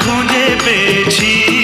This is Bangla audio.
খোঁজে পেয়েছি।